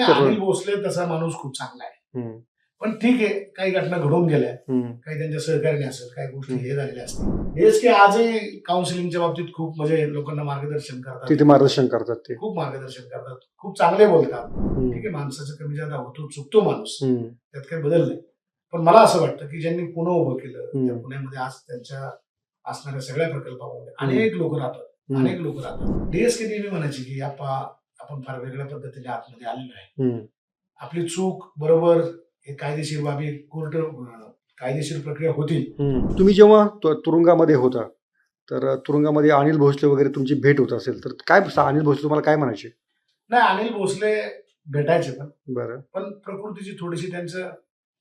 अनिल भोसले तसा माणूस खूप चांगला आहे. पण ठीक आहे काही घटना घडून गेल्या. काही त्यांच्या सहकार्याने असेल काही गोष्टी. हे झालेल्या असतील. डीएसके आजही काउन्सिलिंगच्या बाबतीत खूप म्हणजे लोकांना मार्गदर्शन करतात. तिथे मार्गदर्शन करतात ते. खूप मार्गदर्शन करतात. खूप चांगले बोलतात. ठीक आहे माणसाचं कमी जादा होतो चुकतो माणूस. त्यात काही बदल नाही. पण मला असं वाटतं की ज्यांनी पुणे उभं केलं पुण्यामध्ये आज त्यांच्या असणाऱ्या सगळ्या प्रकल्पामध्ये अनेक लोक राहतात. अनेक लोक राहतात. डीएसके नेहमी म्हणायचे की आपा आपण फार वेगळ्या पद्धतीने आतमध्ये आलेलो आहे. आपली चूक बरोबर हे कायदेशीर बाबी कोर्ट कायदेशीर प्रक्रिया होतील. हम्म. तुम्ही जेव्हा तुरुंगामध्ये होता तर तुरुंगामध्ये अनिल भोसले वगैरे तुमची भेट होत असेल तर काय अनिल भोसले तुम्हाला काय म्हणायचे? नाही अनिल भोसले भेटायचे पण. बरं. पण प्रकृतीची थोडीशी त्यांचं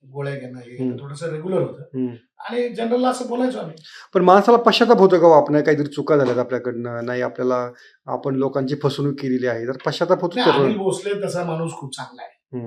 गोळ्या घेणं हे हम्म. थोडस रेग्युलर होतं हम्म. आणि जनरलला असं बोलायचो आम्ही पण माणसाला पश्चाताप होतो का हो आपण काहीतरी चुका झाल्यात आपल्याकडनं नाही आपल्याला आपण लोकांची फसवणूक केलेली आहे तर पश्चाताप होतो नाही, का? अनिल भोसले तसा माणूस खूप चांगला आहे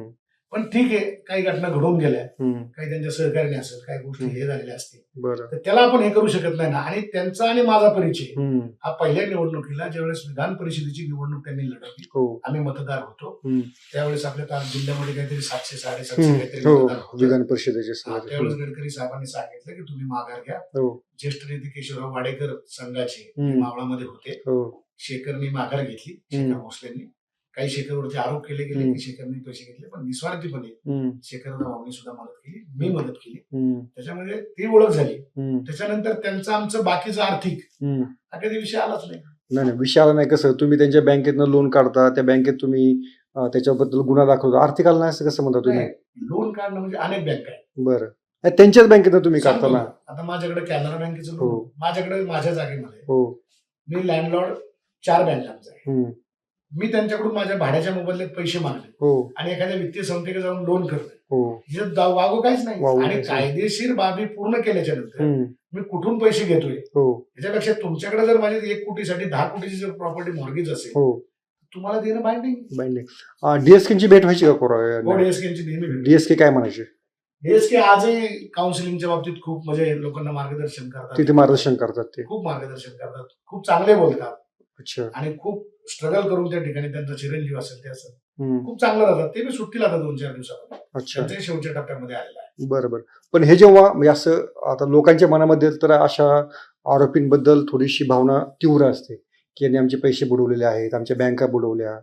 पण ठीक आहे काही घटना घडून गेल्या. हम्म, काही त्यांच्या सहकार्याने असेल काही गोष्टी. हे झालेल्या असतील. बरं. तर त्याला आपण हे करू शकत नाही ना. आणि त्यांचा आणि माझा परिचय. हम्म, हा पहिल्या निवडणुकीला ज्यावेळेस विधान परिषदेची निवडणूक त्यांनी लढवली हो. आम्ही मतदार होतो. हम्म, त्यावेळेस आपल्या ता- जिल्ह्यामध्ये काहीतरी सातशे साडेसातशे हम्म, काहीतरी हो. मतदार होतं. विधान परिषदेचे हा. त्यावेळेस गडकरी साहेबांनी सांगितलं की तुम्ही माघार घ्या. हो. ज्येष्ठ नेते केशवराव वाडेकर संघाचे हम्म. मावळामध्ये होते. हो. शेखरनी माघार घेतली शेखर भोसलेंनी. काही शेखरवरती आरोप केले गेले. की शेखरनी पैसे घेतले पण निस्वार्थीपणे हम्म, शेखर भाऊनी सुद्धा मदत केली मी मदत केली. त्याच्यामध्ये ती ओळख झाली. त्याच्यानंतर त्यांचं आमचं बाकीचं आर्थिक. हा कधी विषय आलाच नाही. नाही नाही विषय आला नाही कसं? तुम्ही त्यांच्या बँकेतनं लोन काढता त्या बँकेत तुम्ही त्याच्याबद्दल गुन्हा दाखवता आर्थिक आला नाही असं कसं म्हणता तुम्ही? लोन काढणं म्हणजे अनेक बँक आहेत. बरं. त्यांच्याच बँकेतनं तुम्ही काढता ना, आता माझ्याकडे कॅनरा बँकेचं हो. लोन माझ्याकडे माझ्या जागेमध्ये हो. मी लँडलॉर्ड चार बँकांचा आहे. मी त्यांच्याकडून माझ्या भाड्याच्या मोबदल्यात पैसे मागले. हो. आणि एखाद्या वित्तीय संस्थेकडे जाऊन लोन करतोय. हो. हिच्यात दा- वागू काहीच नाही. आणि काहीच नाही. कायदेशीर बाबी पूर्ण केल्याच्यानंतर हम्म, मी कुठून पैसे घेतोय? हो. याच्यापेक्षा तुमच्याकडे जर माझी एक कोटीसाठी दहा कोटीची जर प्रॉपर्टी मॉर्गेज असेल हो. तुम्हाला देणं बाइंडिंग बाइंडिंग डीएसकेची भेट व्हायची का कोरा डीएसकेची नेहमी भेट. डीएसके काय म्हणायचे? डीएसके आजही काउन्सिलिंगच्या बाबतीत खूप म्हणजे लोकांना मार्गदर्शन करतात. तिथे मार्गदर्शन करतात ते. खूप मार्गदर्शन करतात. खूप चांगले बोलतात. अच्छा. आणि खूप स्ट्रगल करून त्या ठिकाणी त्यांचा चिरंजीव असेल ते असेल. खूप चांगलं राहतात. ते बी सुट्टीला आता दोन चार अच्छा. त्यांच्याही शेवटच्या टप्प्यामध्ये आलेला आहे. बरं बरं पण हे जेव्हा म्हणजे असं आता लोकांच्या मनामध्ये तर अशा आरोपींबद्दल थोडीशी भावना तीव्र असते की यांनी आमचे पैसे बुडवलेले आहेत आमच्या बँका बुडवल्या.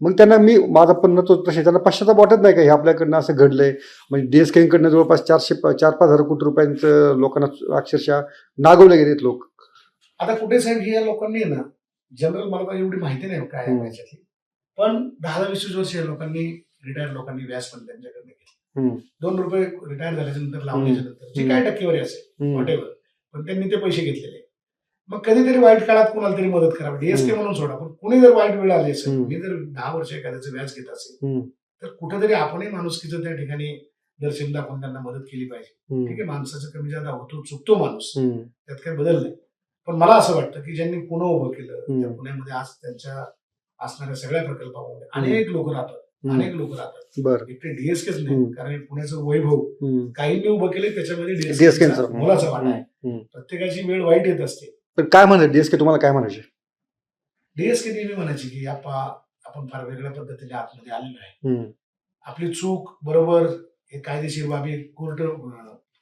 मग त्यांना मी माझा पण तो प्रश्न त्यांना पश्चाताप वाटत नाही का हे आपल्याकडनं असं घडलंय? म्हणजे डीएसकेकडनं जवळपास चारशे चार पाच हजार कोटी रुपयांचं लोकांना अक्षरशः नागवले गेलेत लोक. आता कुठे साहेब हे या लोकांनी ना जनरल मला एवढी माहिती नाही काय आहे. त्याच्यातली पण दहा वीस वर्ष लोकांनी रिटायर्ड लोकांनी व्याज पण त्यांच्याकडनं घेतलं. दोन रुपये रिटायर झाल्याच्यानंतर लावल्याच्या नंतर जी काय टक्केवारी असेल हम्म, वॉटेवर पण त्यांनी ते पैसे घेतलेले. मग कधीतरी वाईट काळात कुणाला तरी मदत करावी. डीएसके म्हणून सोडा पण कुणी जर वाईट वेळ आली असेल. मी जर दहा वर्ष एखाद्याचं व्याज घेत असेल तर कुठेतरी आपणही माणुसकीचं त्या ठिकाणी दर्शन दाखवून त्यांना मदत केली पाहिजे. ठीक आहे माणसाचं कमी जादा होतो चुकतो माणूस. त्यात काही बदल नाही. पण मला असं वाटतं की ज्यांनी पुणे उभं केलं पुण्यामध्ये आज त्यांच्या असणाऱ्या सगळ्या प्रकल्पामध्ये अनेक लोक राहतात. अनेक लोक राहतात. बरं. एकटे डीएसकेच. नाही कारण पुण्याचं वैभव. काहींनी उभं केले त्याच्यामध्ये डीएसके. मोलाचा वाटा आहे. प्रत्येकाची वेळ वाईट येत असते. पण काय म्हणतात डीएसके तुम्हाला काय म्हणायचे? डीएसके नेहमी म्हणायचे की आपा आपण फार वेगळ्या पद्धतीने आतमध्ये आलेलो आहे. आपली चूक बरोबर हे कायदेशीर बाबी कोर्ट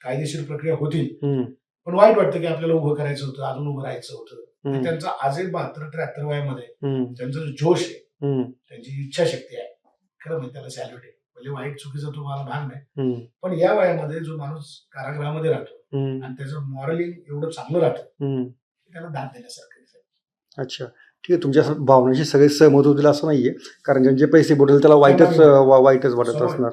कायदेशीर प्रक्रिया हम्म, पण वाईट वाटतं की आपल्याला उभं करायचं होतं अजून उभं राहायचं होतं. त्यांचा आजही बहात्तर त्र्याहत्तर वयामध्ये त्यांचा जो जोश आहे त्यांची इच्छाशक्ती आहे. खरं म्हणजे त्याला सॅल्युट आहे. म्हणजे वाईट चुकीचा तुम्हाला भाग नाही पण या वयामध्ये जो माणूस कारागृहामध्ये राहतो आणि त्याचं मॉरलिंग एवढं चांगलं राहतं. त्याला दाद देण्यासारखं. अच्छा. ठीक आहे तुमच्या भावनाशी सगळे सहमत होतील असं नाहीये. कारण ज्यांचे पैसे बुडेल त्याला वाईटच वाईटच वाटत. असणार.